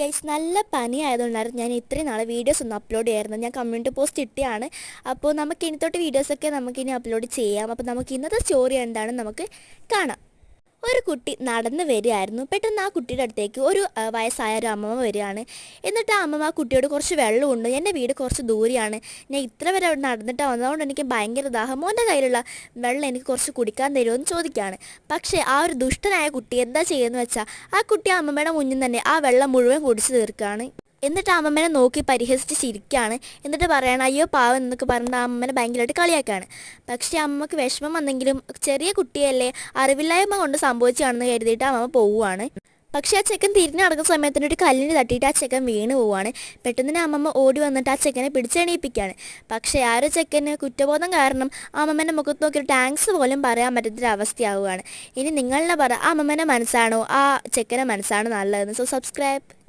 Guys നല്ല പനി ആയതുകൊണ്ടായിരുന്നു ഞാൻ ഇത്രയും നാളെ വീഡിയോസ് ഒന്നും അപ്ലോഡ് ചെയ്യായിരുന്നു ഞാൻ കമ്മ്യൂണിറ്റി പോസ്റ്റ് ഇട്ടിയാണ്. അപ്പോൾ നമുക്ക് ഇനി തൊട്ട് വീഡിയോസൊക്കെ നമുക്കിനി അപ്ലോഡ് ചെയ്യാം. അപ്പോൾ നമുക്ക് ഇന്നത്തെ സ്റ്റോറി എന്താണെന്ന് നമുക്ക് കാണാം. ഒരു കുട്ടി നടന്നു വരികയായിരുന്നു. പെട്ടെന്ന് ആ കുട്ടിയുടെ അടുത്തേക്ക് ഒരു വയസ്സായ ഒരു അമ്മമ്മ വരികയാണ്. എന്നിട്ട് ആ അമ്മമ്മ ആ കുട്ടിയോട് കുറച്ച് വെള്ളമുണ്ട്. എന്റെ വീട് കുറച്ച് ദൂരെയാണ്. ഞാൻ ഇത്ര വരെ അവിടെ നടന്നിട്ട് വന്നതുകൊണ്ട് എനിക്ക് ഭയങ്കര ദാഹം. മോന്റെ കയ്യിലുള്ള വെള്ളം എനിക്ക് കുറച്ച് കുടിക്കാൻ തരുമോ? എന്ന് ചോദിക്കുകയാണ്. പക്ഷേ ആ ഒരു ദുഷ്ടനായ കുട്ടി എന്താ ചെയ്യുന്നത് വെച്ചാൽ ആ കുട്ടി ആ അമ്മമ്മയുടെ മുന്നിൽ തന്നെ ആ വെള്ളം മുഴുവൻ കുടിച്ചു തീർക്കുകയാണ്. എന്നിട്ട് അമ്മമ്മനെ നോക്കി പരിഹസിച്ച് ചിരിക്കുകയാണ് എന്നിട്ട് പറയണം അയ്യോ പാവം എന്നൊക്കെ പറഞ്ഞിട്ട് ആ അമ്മനെ ഭയങ്കരമായിട്ട് കളിയാക്കുകയാണ് പക്ഷേ അമ്മയ്ക്ക് വിഷമം വന്നെങ്കിലും ചെറിയ കുട്ടിയല്ലേ അറിവില്ലായ്മ കൊണ്ട് സംഭവിച്ചാണെന്ന് കരുതിയിട്ട് അമ്മ പോവുകയാണ് പക്ഷേ ആ ചെക്കൻ തിരിഞ്ഞു നടക്കുന്ന സമയത്തിന് ഒരു കല്ലിന് തട്ടിയിട്ട് ആ ചെക്കൻ വീണ് പോവാണ്. പെട്ടെന്ന് അമ്മമ്മ ഓടി വന്നിട്ട് ആ ചെക്കനെ പിടിച്ചെണീപ്പിക്കുകയാണ് പക്ഷേ ആ ഒരു ചെക്കന് കുറ്റബോധം കാരണം ആ മുഖത്ത് നോക്കി ടാങ്ക്സ് പോലും പറയാൻ പറ്റത്തൊരു അവസ്ഥയാവുകയാണ്. ഇനി നിങ്ങളുടെ പറ ആ മനസ്സാണോ? ആ ചെക്കന്റെ മനസ്സാണോ നല്ലതെന്ന്. So subscribe